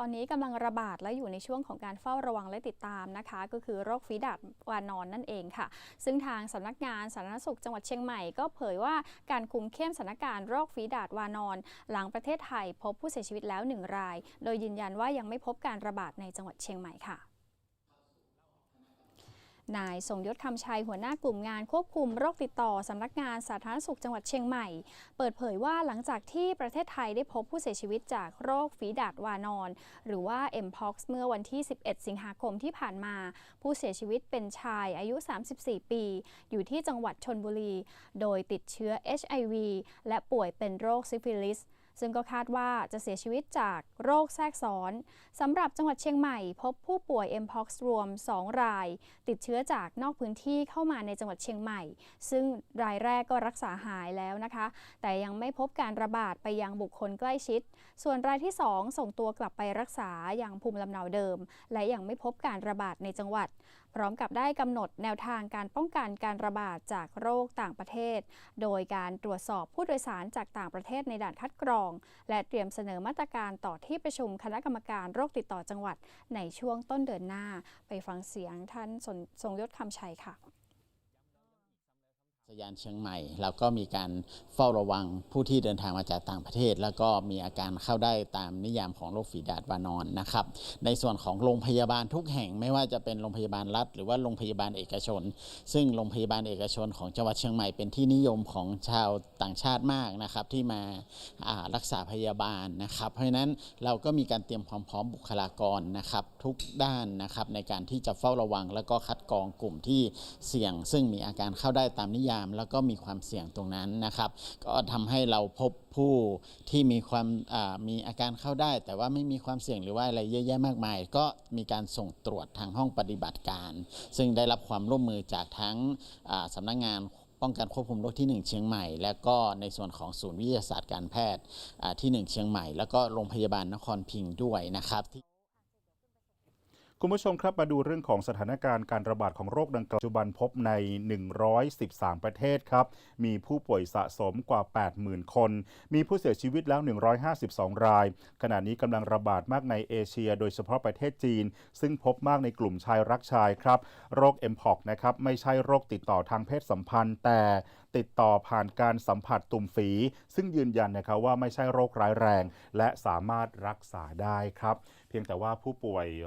ตอนนี้กำลังระบาดและอยู่ในช่วงของการเฝ้าระวังและติดตามนะคะ ก็คือโรคฝีดาดวานอนนั่นเองค่ะ ซึ่งทางสำนักงานสาธารณสุขจังหวัดเชียงใหม่ก็เผยว่าการคุมเข้มสถานการณ์โรคฝีดาดวานอน หลังประเทศไทยพบผู้เสียชีวิตแล้วหนึ่งราย โดยยืนยันว่ายังไม่พบการระบาดในจังหวัดเชียงใหม่ค่ะ นายสมยศคำชัยหัวหน้ากลุ่มงานควบคุมโรคติดต่อสำนักงานสาธารณสุขจังหวัดเชียงใหม่ เปิดเผยว่าหลังจากที่ประเทศไทยได้พบผู้เสียชีวิตจากโรคฝีดาษวานอน หรือว่า mpox เมื่อวันที่ 11 สิงหาคมที่ผ่านมา ผู้เสียชีวิตเป็นชายอายุ 34 ปี อยู่ที่จังหวัดชนบุรี โดยติดเชื้อ HIV และป่วยเป็นโรคซิฟิลิส ซึ่งก็คาดว่าจะเสียชีวิตจากโรคแทรกซ้อนสำหรับจังหวัดเชียงใหม่ พบผู้ป่วย mpox รวม 2 ราย ติดเชื้อจากนอกพื้นที่เข้ามาในจังหวัดเชียงใหม่ ซึ่งรายแรกก็รักษาหายแล้วนะคะ แต่ยังไม่พบการระบาดไปยังบุคคลใกล้ชิด ส่วนรายที่ 2 ส่งตัวกลับไปรักษาอย่างภูมิลำเนาเดิม และยังไม่พบการระบาดในจังหวัดพร้อมกับได้กำหนดแนวทางการป้องกันการระบาดจากโรคต่างประเทศ โดยการตรวจสอบผู้โดยสารจากต่างประเทศในด่านคัดกรอง และเตรียมเสนอมาตรการต่อที่ประชุมคณะกรรมการโรคติดต่อจังหวัดในช่วงต้นเดือนหน้า ไปฟังเสียงท่านทรงยศคำชัยค่ะ สยานเชียงใหม่เราก็มีการเฝ้าระวังผู้ที่เดินทางมาจากต่างประเทศ แล้วก็มีอาการเข้าได้ตามนิยามของโรคฝีดาษวานอนนะครับ ในส่วนของโรงพยาบาลทุกแห่งไม่ว่าจะเป็นโรงพยาบาลรัฐ หรือว่าโรงพยาบาลเอกชน ซึ่งโรงพยาบาลเอกชนของจังหวัดเชียงใหม่เป็นที่นิยมของชาวต่างชาติมากนะครับที่มาารักษาพยาบาลนะครับ เพราะฉะนั้นเราก็มีการเตรียมความพร้อมบุคลากรนะครับทุกด้านนะครับในการที่จะเฝ้าระวัง แล้วก็คัดกรองกลุ่มที่เสี่ยง ซึ่งมีอาการเข้าได้ตามนิยามแล้วก็มีความเสี่ยงตรงนั้นนะครับ ก็ทำให้เราพบผู้ที่มีความมีอาการเข้าได้ แต่ว่าไม่มีความเสี่ยงหรือว่าอะไรเยอะแยะมากมาย ก็มีการส่งตรวจทางห้องปฏิบัติการ ซึ่งได้รับความร่วมมือจากทั้งอ่าสำนักงานป้องกันควบคุมโรคที่ 1 เชียงใหม่ และก็ในส่วนของศูนย์วิทยาศาสตร์การแพทย์อ่าที่ 1 เชียงใหม่ แล้วก็โรงพยาบาลนครพิงค์ด้วยนะครับ คุณผู้ชมครับมาดูเรื่องของสถานการณ์การระบาดของโรคดังกล่าวปัจจุบันพบใน 113 ประเทศครับ มีผู้ป่วยสะสมกว่า 80,000 คน มีผู้เสียชีวิตแล้ว 152 ราย ขณะนี้กำลังระบาดมากในเอเชีย โดยเฉพาะประเทศจีน ซึ่งพบมากในกลุ่มชายรักชายครับ โรค mpox นะครับไม่ใช่โรคติดต่อทางเพศสัมพันธ์ แต่ติดต่อผ่านการสัมผัสตุ่มฝี ซึ่งยืนยันนะครับว่าไม่ใช่โรคร้ายแรง และสามารถรักษาได้ครับ เพียงแต่ว่าผู้ป่วย